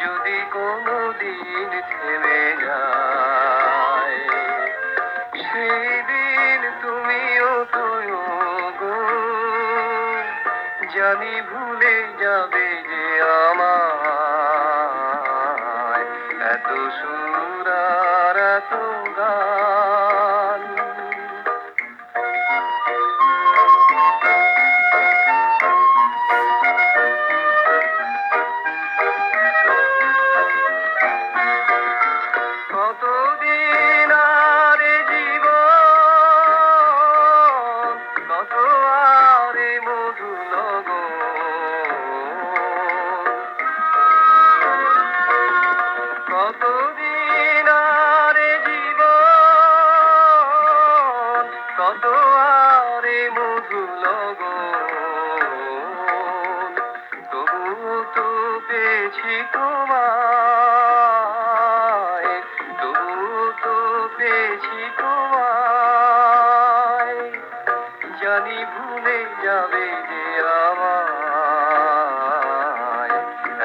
যদি কোনো দিন থেমে যায় সেই দিন তুমিও তো গো জানি ভুলে যাবে যে আমায় todo. জানি ভুলে যাবে যে আমায়।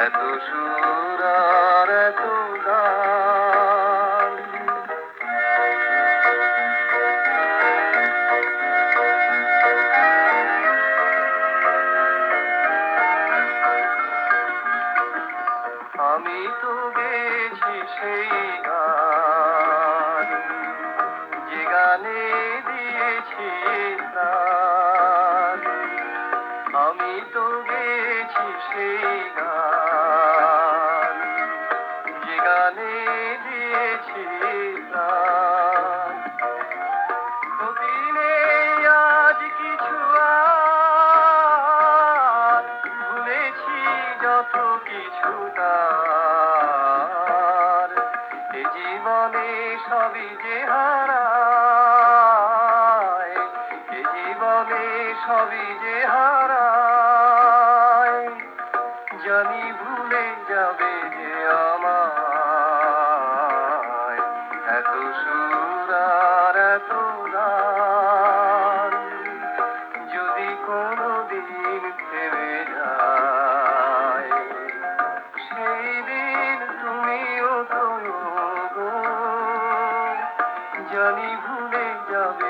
এত সুর আর এত আমি তো গেছি সেই গান। যে গানে দিয়েছি প্রাণ সবই যে হারায় জীবনে যে জানি ভুলে যাবে জানি ভুলে যাবে।